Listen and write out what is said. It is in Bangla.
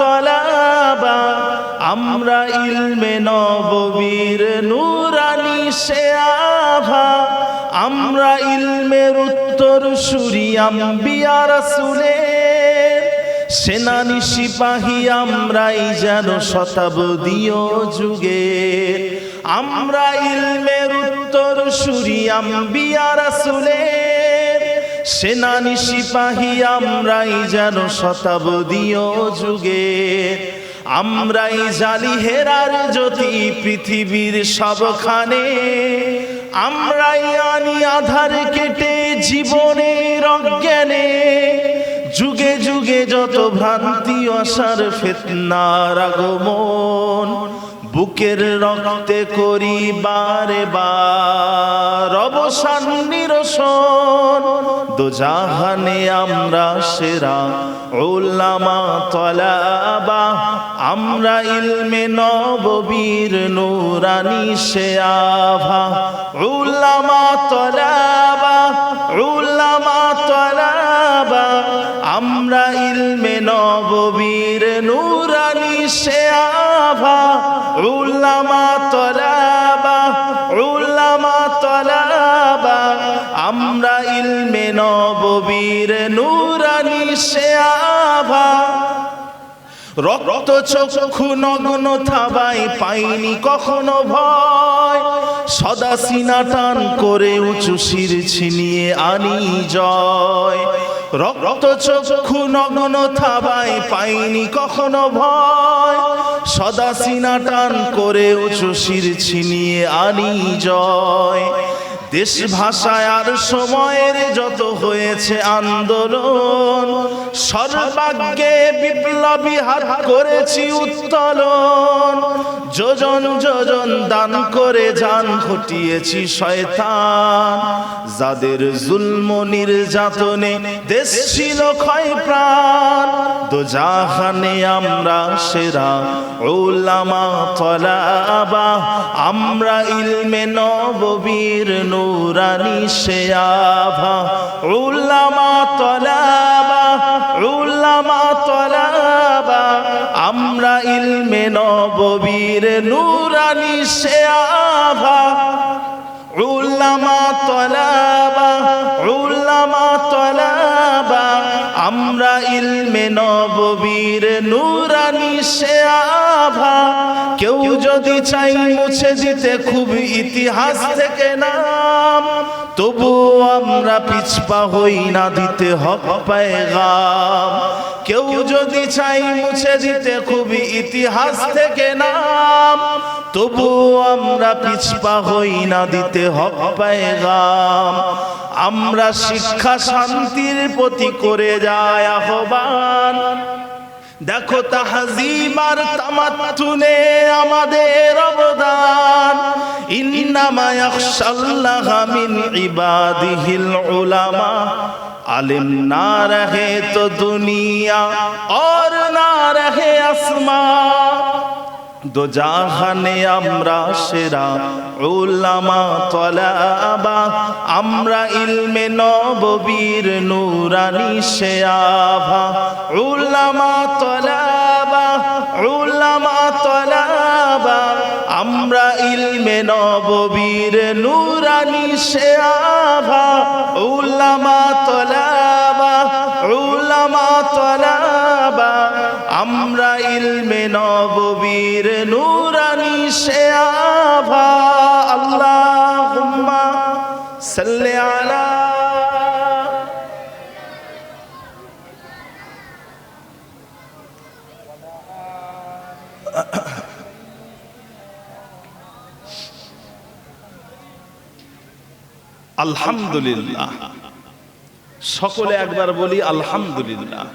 তলাবা, আমরা ইলমে নববীর নুরানি সে আভা, আমরা ইলমের উত্তর সুরিয়াম বিয়া রাসূলের সেনানি সিপাহী আমরাই যেন শতাব্দীয় যুগে, আমরা ইলমের উত্তর সুরিয়াম বিয়া রাসূলের সেনানি সিপাহী আমরাই যেন শতাব্দীয় যুগে। আমরাই জালি হেরার জ্যোতি পৃথিবীর সবখানে। আমরাই আনি আধার কেটে জীবনের অজ্ঞানে। যুগে যুগে যত ভ্রান্তি, অসার, ফেতনার আগমন বুকের রক্তে করি বারে বার। অবসান, নিরসন। দোজাহানে আমরা সেরা ওলামা তলাবা। আমরা ইলমে নববীর নুরানি সে আভা উলামা তলাবা উলামা তলাবা। আমরা ইলমে নববীর নুরানি আমরা ইলমে নববীর নুরানি সে আভা। রক্ত চক্ষু নগ্ন থাবাই পাইনি কখনো ভয়। সদা সিনা টান করে উঁচু শির ছিনিয়ে আনি জয়। রক্ত চক্ষু নগ্ন থাবাই পাইনি কখনো ভয়। সদা সিনা টান করে উঁচু শির ছিনিয়ে আনি জয়। দেশ ভাষায় আর সময়ের যত হয়েছে আন্দোলন সর্বাগ্যে বিপ্লবী হাত করেছি উত্তোলন। যোজন যোজন দান করে যান ঘটিয়েছি শয়তান। যাদের জুলম নির্যাতনে দেশ ছিল ক্ষয় প্রাণ দোজাহানে আমরা সেরা ওলামা তলাবা। আমরা ইলমে নববীর নুরানি সে আভা উলামা তলাবা আমরা ইলমে নববীর নুরানি সে আভা। উলামা তলাবা উলামা তলাবা। আমরা ইলমে নববীর নুরানি সে আভা। কেউ যদি চাই মুছে দিতে খুব ইতিহাস থেকে নাম। তবু আমরা পিছপা হই না, দিতে হক পায়গাম। কেউ যদি চাই মুছে দিতে খুবই ইতিহাস থেকে নাম তবু আমরা পিছপা হই না, দিতে হক পায়গাম। আমরা শিক্ষা শান্তির প্রতি করে যায় আহ্বান দেখো তাহজিমার তামাত্তুনে আমাদের অবদান। ইন্নামা ইয়াখশাল্লাহ মিন ইবাদিহিল উলামা। আলিম না রহে তো দুনিয়া আর না রহে আসমা দো জাহানে আমরা সেরা উলামা তলাবা, আমরা ইলমে নববীর নুরানি সে আভা উলামা তলাবা উলামা তলাবা, আমরা ইলমে নববীর নুরানি সে আভা উলামা তলাবা আমরা ইলমে নববীর নুরানি আভা আল্লাহুম্মা সাল্লি আলা আলহামদুলিল্লাহ। সকলে একবার বলি আলহামদুলিল্লাহ।